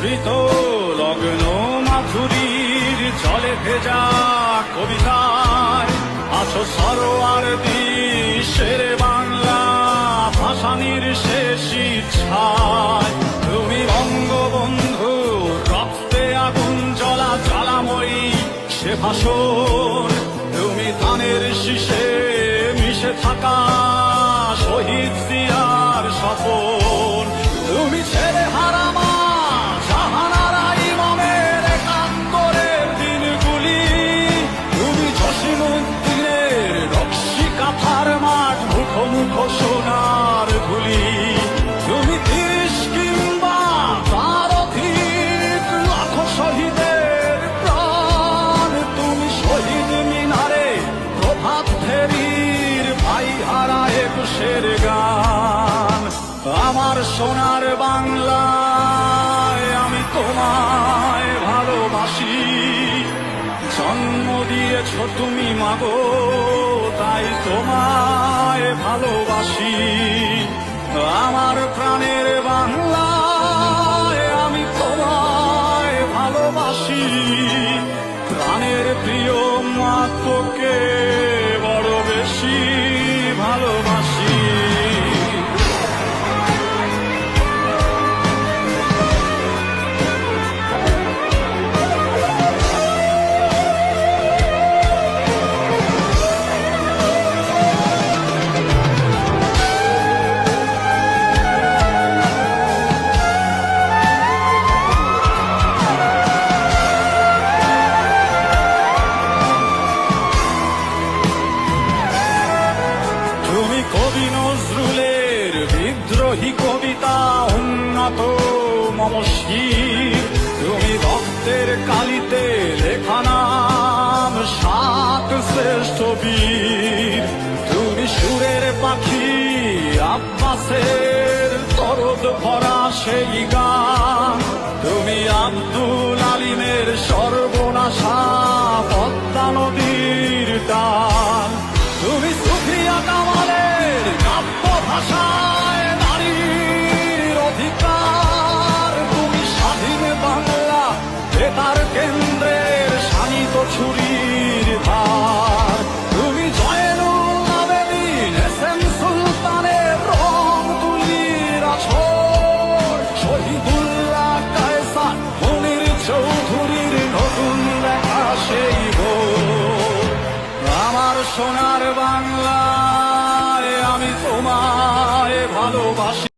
স্মৃত লগ্ন মাধুরীর জলে ভেজা কবিতায়, আছো সরোয়ার দিশের বাংলা ভাসানির শেষ ইচ্ছায়। তুমি বঙ্গবন্ধু, রক্তে আগুন জ্বলা জ্বালাময়ী সে ভাষণ, তুমি ধানের শীষে একুশের গান। আমার সোনার বাংলায় আমি তোমায় ভালোবাসি। জন্ম দিয়েছ তুমি মাগো, তাই তোমায় ভালোবাসি। আমার প্রাণের বাংলায় আমি তোমায় ভালোবাসি। প্রাণের প্রিয় বিদ্রোহী কবিতা উন্নত মম তুমি ভক্তের কালিতে লেখা নাম সাত শ্রেষ্ঠ বীর। তুমি সুরের পাখি আব্বাসের তরদ ভরা সেই গান। সোনার বাংলায় আমি তোমায় ভালোবাসি।